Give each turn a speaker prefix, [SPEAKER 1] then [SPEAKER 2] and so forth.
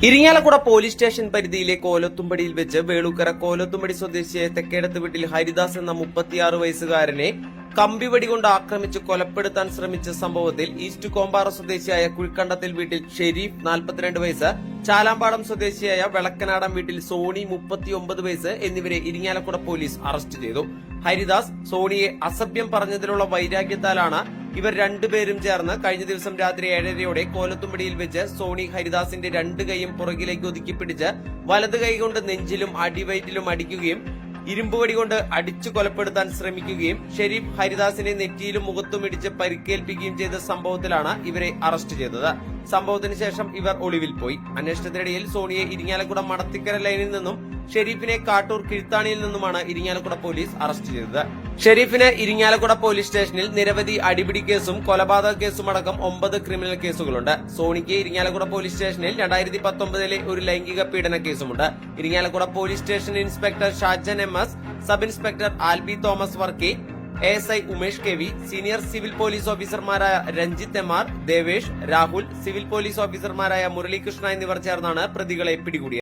[SPEAKER 1] Irinjalakuda police station പരിധിയിലെ കോലത്തുമ്പടിയിൽ വെച്ച് വേളൂക്കര കോലത്തുമ്പടി സ്വദേശിയായ തെക്കേടത്ത് വീട്ടിൽ ഹരിദാസ് എന്ന മുപ്പത്തിയാറ് വയസ്സുകാരനെ കമ്പിവടി കൊണ്ട് ആക്രമിച്ച് കൊലപ്പെടുത്താൻ ശ്രമിച്ച സംഭവത്തിൽ ഈസ്റ്റ് കോമ്പാറ സ്വദേശിയായ കുഴിക്കണ്ടത്തിൽ വീട്ടിൽ ഷെരീഫ് നാൽപ്പത്തിരണ്ട് വയസ്സ് ചാലാമ്പാടം സ്വദേശിയായ വെളക്കനാടം വീട്ടിൽ സോണി മുപ്പത്തിയൊമ്പത് വയസ്സ് എന്നിവരെ ഇരിങ്ങാലക്കുട പോലീസ് അറസ്റ്റ് ചെയ്തു. ഹരിദാസ് സോണിയെ അസഭ്യം പറഞ്ഞതിലുള്ള വൈരാഗ്യത്താലാണ് ഇവർ രണ്ടുപേരും ചേർന്ന് കഴിഞ്ഞ ദിവസം രാത്രി ഏഴരയോടെ കോലത്തുമ്പടിയിൽ വെച്ച് സോണി ഹരിദാസിന്റെ രണ്ട് കൈയും പുറകിലേക്ക് ഒതുക്കി പിടിച്ച് വലത് കൈകൊണ്ട് നെഞ്ചിലും അടിവയറ്റിലും അടിക്കുകയും ഇരുമ്പുവടി കൊണ്ട് അടിച്ചു കൊലപ്പെടുത്താൻ ശ്രമിക്കുകയും ഷെരീഫ് ഹരിദാസിനെ നെറ്റിയിലും മുഖത്തും ഇടിച്ച് പരിക്കേൽപ്പിക്കുകയും ചെയ്ത സംഭവത്തിലാണ് ഇവരെ അറസ്റ്റ് ചെയ്തത്. സംഭവത്തിന് ശേഷം ഇവർ ഒളിവിൽ പോയി. അന്വേഷണത്തിനിടയിൽ സോണിയെ ഇരിങ്ങാലക്കുട മടത്തിക്കര ലൈനിൽ നിന്നും ഷെരീഫിനെ കാട്ടൂർ കിഴുത്താണിയിൽ നിന്നുമാണ് ഇരിങ്ങാലക്കുട പോലീസ് അറസ്റ്റ് ചെയ്തത്. ഷെരീഫിന് ഇരിങ്ങാലക്കുട പോലീസ് സ്റ്റേഷനിൽ നിരവധി അടിപിടി കേസും കൊലപാതക കേസും അടക്കം ഒമ്പത് ക്രിമിനൽ കേസുകളുണ്ട്. സോണിക്ക് ഇരിങ്ങാലക്കുട പോലീസ് സ്റ്റേഷനിൽ രണ്ടായിരത്തി പത്തൊമ്പതിലെ ഒരു ലൈംഗിക പീഡന കേസുമുണ്ട്. Irinjalakuda police station inspector Shajan M S sub inspector Alby Thomas Varkey S I Umesh K V senior civil police ഓഫീസർമാരായ Ranjith M R Devesh Rahul civil police ഓഫീസർമാരായ മുരളീകൃഷ്ണ എന്നിവർ ചേർന്നാണ് പ്രതികളെ പിടികൂടിയത്.